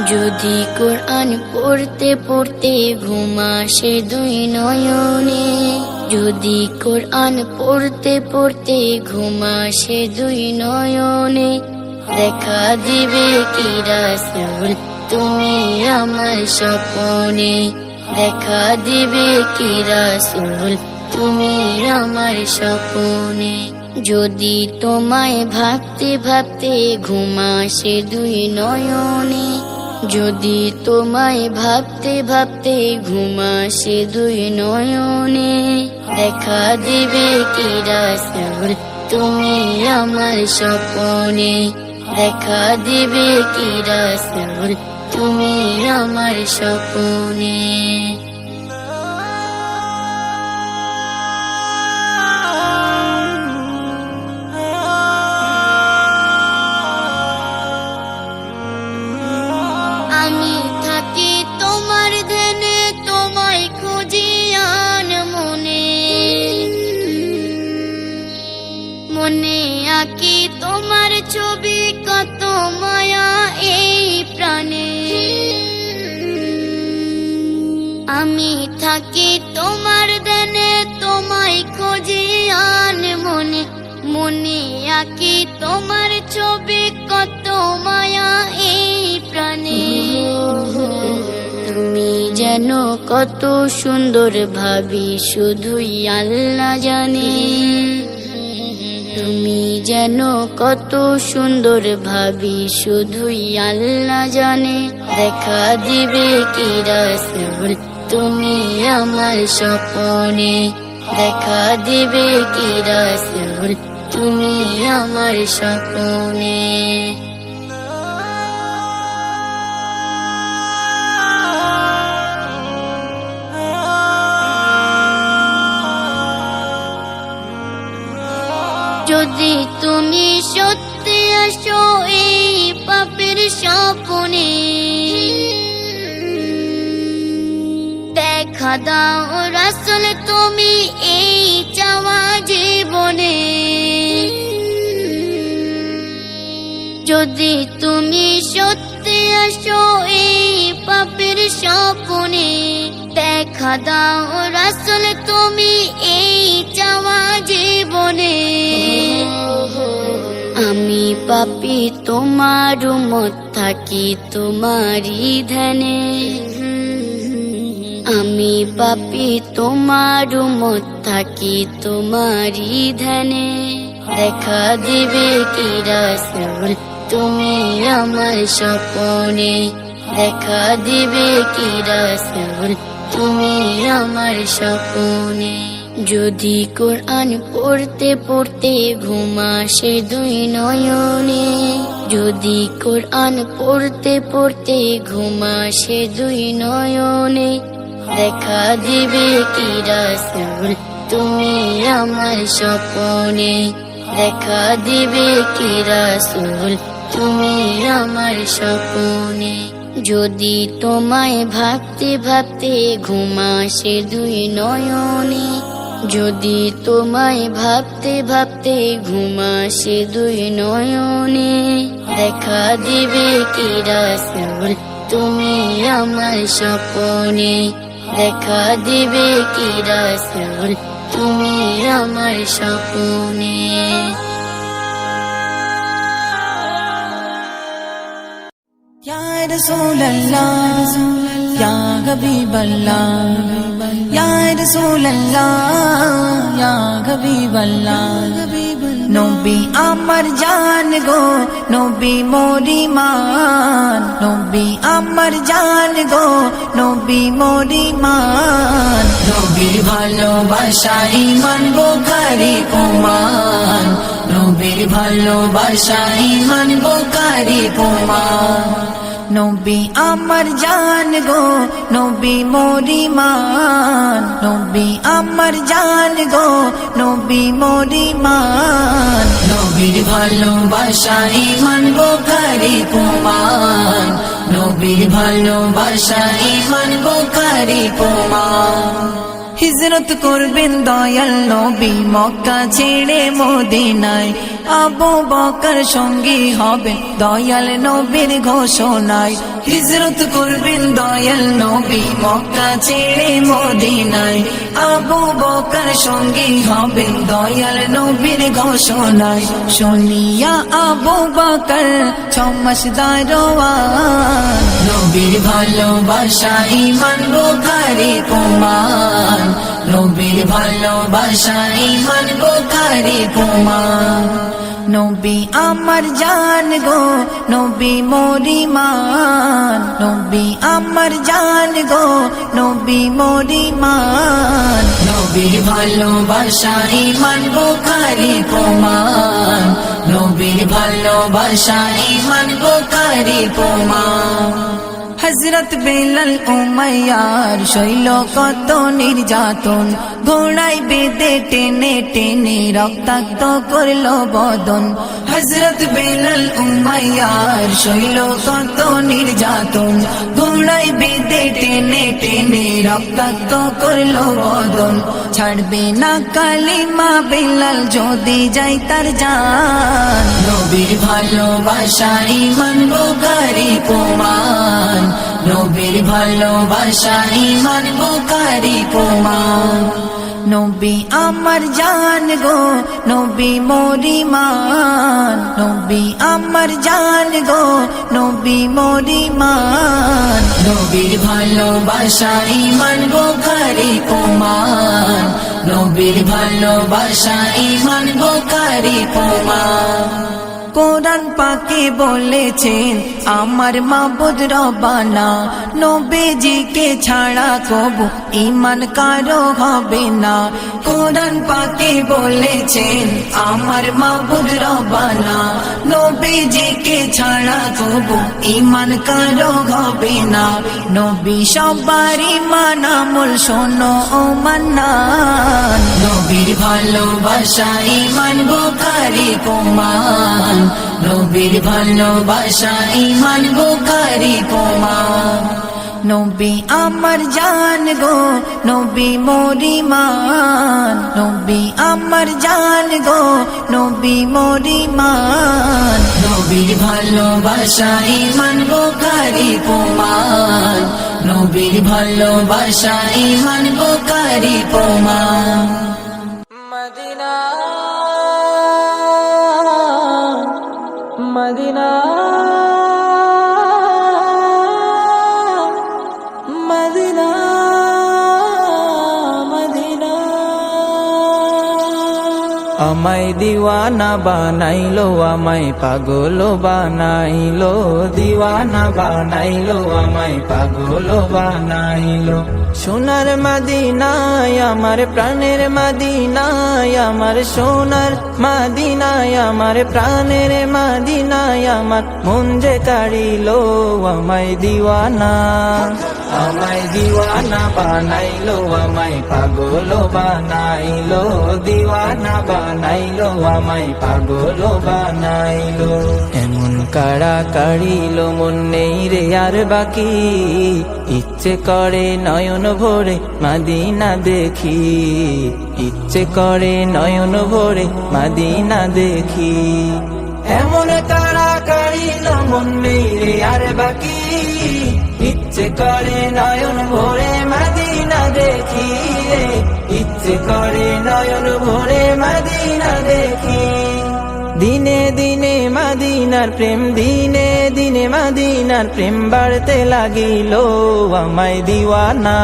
যদি কোরআন পড়তে পড়তে ঘুমাসে দুই নয়নে, যদি কোরআন পড়তে পড়তে ঘুমাসে দুই নয়নে, দেখা দিবে কি রাসূল তুমি আমার স্বপনে, দেখা দিবে কি রাসূল তুমি আমার স্বপনে। যদি তোমায় ভাবতে ভাবতে ঘুমাসে দুই নয়নে যদি তোমায় ভাবতে ভাবতে ঘুমাসে দুই নয়নে, দেখা দিবে কি তুমি আমার স্বপনে। দেখা দিবে কি তুমি আমার স্বপনে। মনে আঁকি তোমার ছবি, কত মায়া এই প্রাণে। আমি থাকি তোমার ধ্যানে, তোমায় খুঁজি আন মনে। মনে আঁকি তোমার ছবি, কত মায়া এই প্রাণে। তুমি যেন কত সুন্দর ভাবি, শুধুই আল্লাহ জানে। তুমি যেন কত সুন্দর ভাবি, শুধুই আল্লাহ জানে। দেখা দিবে কি রাসুল, তুমি আমার স্বপনে। দেখা দিবে কি রাসুল, তুমি আমার স্বপনে। যদি তুমি সত্যি আসো, এই পাপের স্বপনে। দেখা দাও রাসুল, তুমি এই চাওয়া জীবনে। যদি তুমি সত্যি আসো, এই পাপের স্বপনে। দেখা দাও রাসুল তুমি এই চাওয়া জীবনে। আমি পাপি, তোমার মত থাকি তোমারই ধ্যানে। আমি পাপি, তোমার মত থাকি তোমারই ধ্যানে। দেখা দিবে কি রাসূল, তুমি আমার স্বপনে। দেখা দিবে কি রাসূল তুমি আমার স্বপনে। যদি কোরআন পড়তে পড়তে ঘুমাসে দুই নয়নে। যদি কোরআন পড়তে পড়তে ঘুমাসে দুই নয়নে। দেখা দিবে কি রাসূল তুমি আমার স্বপনে। দেখা দিবে কি রাসূল তুমি আমার স্বপনে। যদি তোমায় ভাবতে ভাবতে ঘুমাসে দুই নয়নে, যদি তোমায় ভাবতে ভাবতে ঘুমাসে দুই নয়নে, দেখা দিবে কি রাসূল তুমি আমার স্বপনে, দেখা দিবে কি রাসূল তুমি আমার স্বপনে। Ya Rasulallah, Ya Habiballah, Ya Rasulallah, Ya Habiballah. নবী আমার জান গো নবী মোরি মান নবী আমার জান গো নবী মোরি মান নবীর ভালোবাসা ইমান বোখারি প্রমাণ নবীর ভালোবাসা ইমান প্রমাণ নবী আমার জান গো, নবী মোরি মান। নবী আমার জান গো, নবী মোরি মান। নবীর ভালোবাসা ইমান বোখারি কুমার নবীর ভালোবাসা ইমান বোখারি প্রমাণ। হিজরত করবেন দয়াল নবী মক্কা ছেড়ে মদিনায়। আবু বকর সঙ্গী হবেন দয়াল নবীর ঘোষণায়। হিজরত করবেন দয়াল নবী মক্কা ছেড়ে মদিনায়। আবু বকর সঙ্গী হবেন দয়াল নবীর ঘোষণায়। শুনিয়া আবু বকর ছমাস নবীর ভালোবাসা ইমান বোখারি কুমান নবীর ভালোবাসা ইমান বোখারি কুমান নবী আমার জান গো, নবী মরিমান নবী আমার জান গো, নবী মরিমান নবীর ভালোবাসা ইমান বোখারি প্রমাণ। নবীর ভালোবাসা ইমান বোখারি প্রমাণ। হজরত বেলাল উমাইয়ার শৈল কত নির্যাতন। ঘোড়াই বেদে টেনে টেনে রক্তাক্ত করল বদন। হজরত বেলাল উমাইয়ার শৈল কত নির্যাতন। ঘোড়াই বেদে টেনে টেনে রক্তাক্ত করল বদন। ছাড়বে না কালিমা বেলাল, যদি যাই তার জান। নবীর ভালোবাসাই মানব বোকারি প্রমাণ। নবীর ভালোবাসাই ইমান বোকারি প্রমাণ। নবী আমার জান গো, নবী মরিমান নবী আমার জান গো, নবী মরিমান নবীর ভালোবাসা ইমান বোকারি প্রমাণ। নবীর ভালোবাসা ইমান বোকারি প্রমাণ। কোরআন পাকে বলেছেন, আমার মাবুদ রবানা নবীজিকে ছাড়া কবু ইমান কারও হবে না। কোরআন পাকে বলেছেন, আমার মাবুদ রবানা নবীজিকে ছাড়া কবু ইমান কারও হবে না। নবী সবারই মানামুল, শোনো ও মান্নান নবীর ভালোবাসা ইমান বোকারি কুমান নবীর ভালোবাসা ইমান বোকারি কুমান নবী আমার জান গো, নবী মরিমান নবী আমার জান গো, নবী মরিমান নবীর ভালোবাসা ইমান বোকারি প্রমাণ। নবীর ভালোবাসা ইমান বোকারি প্রমাণ। মদিনা। Medina Medina. আমায় দিওয়ানা বানাইলো আমায় পাগল বানাইলো। দিওয়ানা বানাইলো আমায় পাগল বানাইলো। সোনার মাদিনায়, আমার প্রাণের মাদিনায়, আমার সোনার মাদিনায়, আমার প্রাণের মাদিনায়, আমার মন যে কাড়িলো আমায় দিওয়ানা। আমায় দিওয়ানা, বানাইলো, আমায় পাগল বানাইলো, দিওয়ানা বানাইলো, আমায় পাগল বানাইলো। এমন কাড়া কাড়িলো মন নেই রে আর বাকি। ইচ্ছে করে নয়ন ভরে মাদিনা দেখি। ইচ্ছে করে নয়ন ভরে মাদিনা দেখি। এমন কাড়া কাড়িলো মন নেই রে আর বাকি। ইচ্ছে করে নয়ন ভরে মাদিনা দেখি। ইচ্ছে করে নয়ন ভরে মাদিনা দেখি। দিনে দিনে মাদিনার প্রেম, দিনে দিনে মাদিনার প্রেম বাড়তে লাগিল। আমায় দিওয়ানা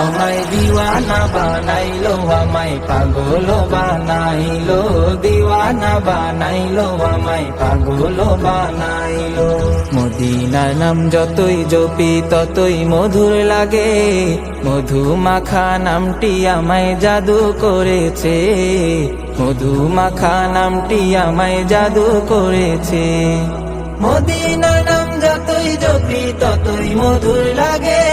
আমায় দিওয়ানা বানাইলো, আমায় পাগল বানাইলো। দিওয়ানা বানাইলো, আমায় পাগল বানাইলো। মদিনার নাম যতই জপি, ততই মধুর লাগে। মধু মাখা নামটি আমায় জাদু করেছে। মধুমাখা নামটি আমায় জাদু করেছে। মদিনা নাম যতই জপি, ততই মধুর লাগে।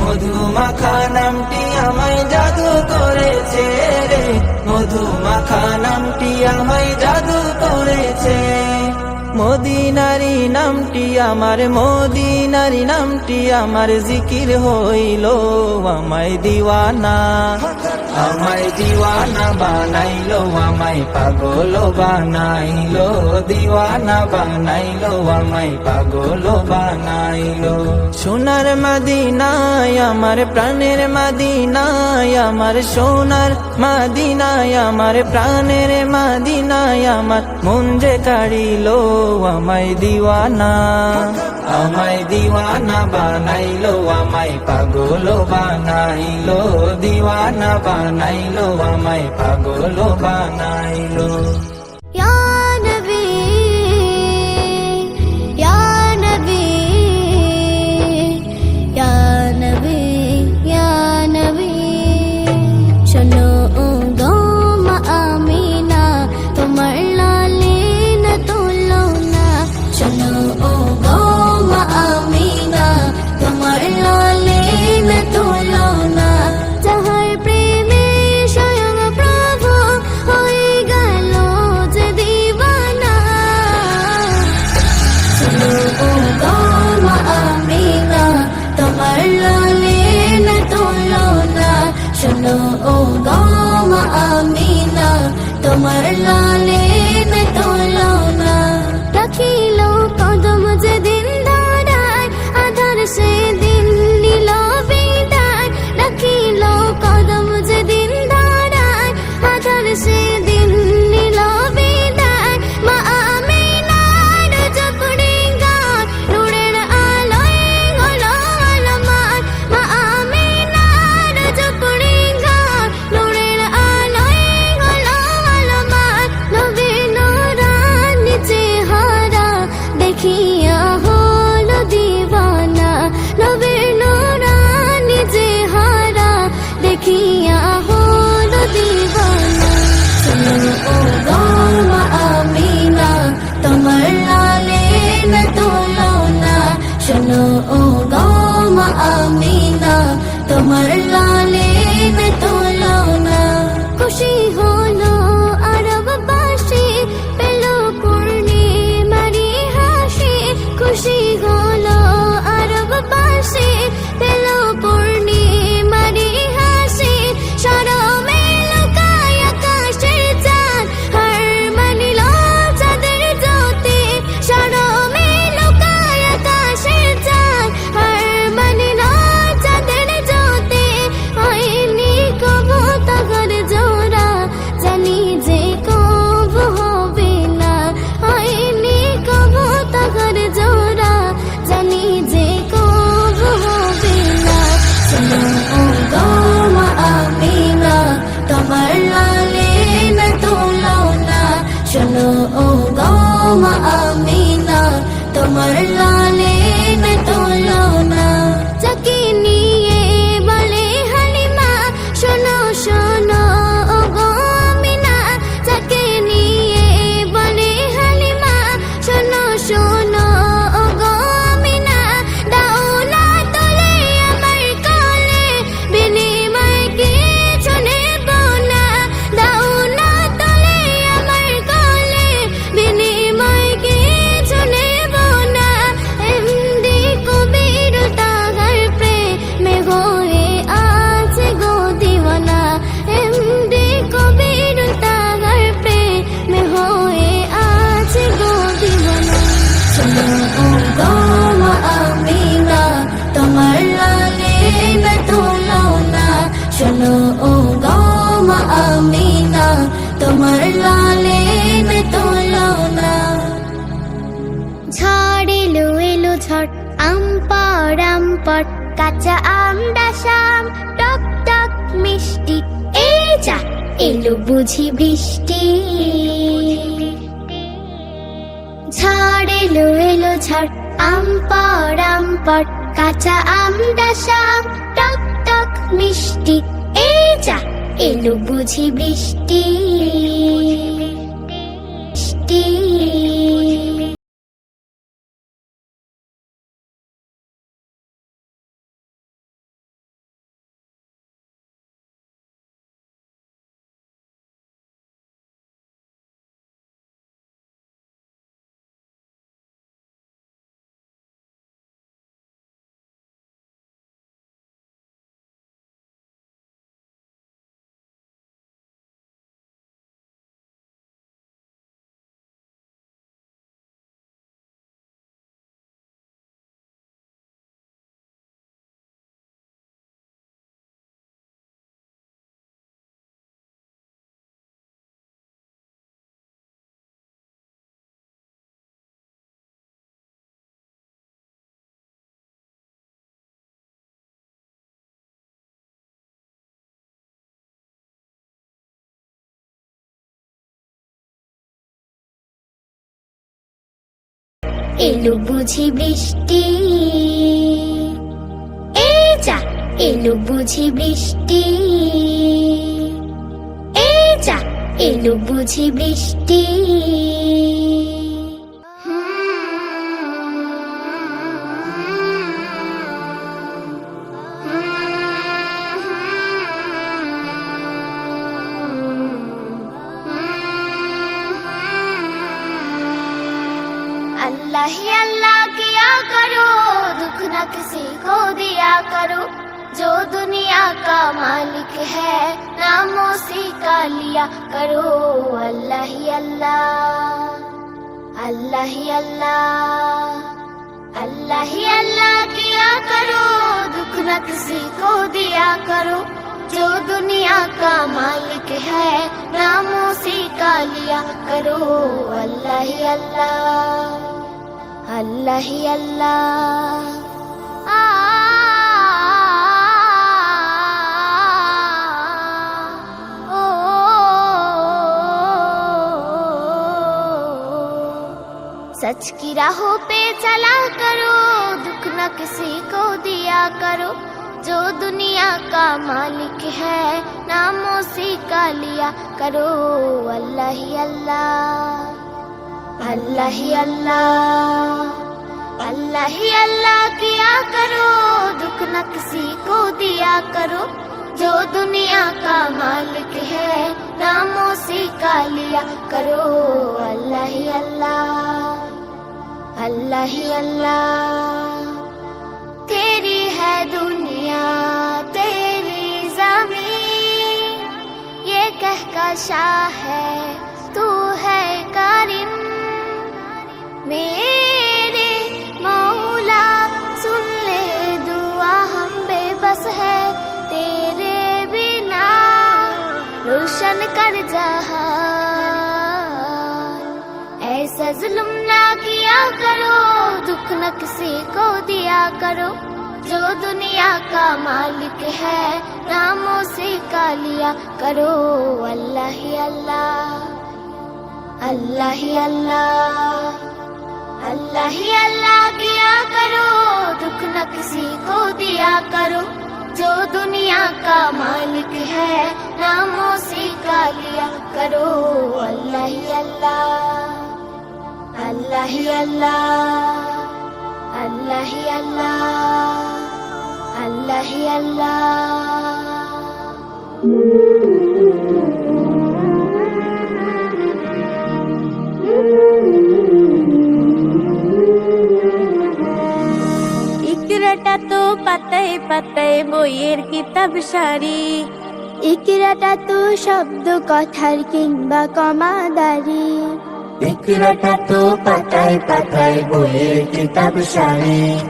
মধুমাখা নামটি আমায় জাদু করেছে রে। মধু নামটি আমায় জাদু করেছে। মদিনারি নামটি আমার মদিনারি নামটি আমার। জিকির হইল আমায় দিওয়ানা। আমায় দিওয়ানা বানাইলো, আমায় পাগল বানাইলো। দিওয়ানা বানাইলো, আমায় পাগল বানাইলো। সোনার মাদিনায়, আমার প্রাণের মাদিনায়, আমার সোনার মাদিনায়, আমার প্রাণের মাদিনায়, আমার মন যে কাড়িলো, আমায় দিওয়ানা। আমায় দিওয়ানা বানাইলো আমায় পাগল বানাইলো। দিওয়ানা বানাইলো আমায় পাগল বানাইলো। তোমার লা তোমার লালেন তোলনা ঝড় এলো এলো ঝড়, আম পর কাঁচা আম ডাসাম টক টক মিষ্টি এই যা, এলো বুঝি বৃষ্টি। ঝড় এলো এলো ঝড়, আম পর কাঁচা আম ডাসাম টক টক মিষ্টি এই যা এলো বুঝি বৃষ্টি বৃষ্টি এলো বুঝি বৃষ্টি। এই যা এলো বুঝি বৃষ্টি। এই যা এলো বুঝি বৃষ্টি। दुख किसी को दिया करो जो दुनिया का मालिक है नाम उसी का लिया करो अल्लाह ही अल्लाह अल्लाह ही अल्लाह सच की राहों पे चला करो न किसी को दिया करो, जो दुनिया का मालिक है, नामों से का लिया करो। अल्लाह ही अल्लाह अल्लाह ही अल्लाह अल्लाह ही अल्लाह किया करो। दुख न किसी को दिया करो, जो दुनिया का मालिक है, नामों से का लिया करो। अल्लाह ही अल्लाह अल्लाह ही अल्लाह। है दुनिया तेरी ज़मीन। ये कह शाह है, तू है कारिम। मेरे मौला, सुन ले दुआ हम बेबस है तेरे बिना। रोशन कर जहान ऐसा ना किया करो, दुख न किसी को दिया करो। जो दुनिया का मालिक है, नामों से का लिया करो। अल्लाह ही अल्लाह अल्लाह ही अल्लाह अल्लाह ही अल्लाह किया करो। दुख न किसी को दिया करो। जो दुनिया का मालिक है, नामों से का लिया करो। अल्लाह ही अल्लाह अल्लाह ही अल्लाह। আল্লাহি আল্লাহ আল্লাহি আল্লাহ। ইকরাটা তো পাতায় পাতায় বইয়ের কিতাব সারি। ইকরাটা তো শব্দ কথার কিংবা কমাদারি। ইকরাটা তো পাতায় পাতায় বইয়ের কিতাব সারি।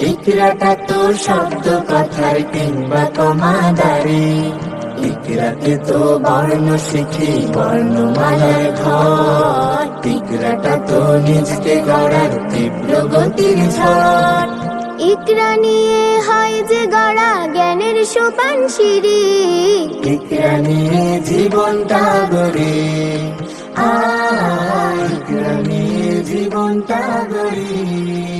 ইকরাটা তো শব্দ কথার কিংবা কমাদারি। ইকরাতে তো বর্ণ শিখি বর্ণমালার ঘর। ইকরাটা তো নিজকে গড়ার তীব্র গতির ঝড়। ইকরা নিয়ে হয় যে গড়া জ্ঞানের সোপান সিঁড়ি। ইকরা নিয়ে জীবনটা গড়ে। জীবনটা গড়ে।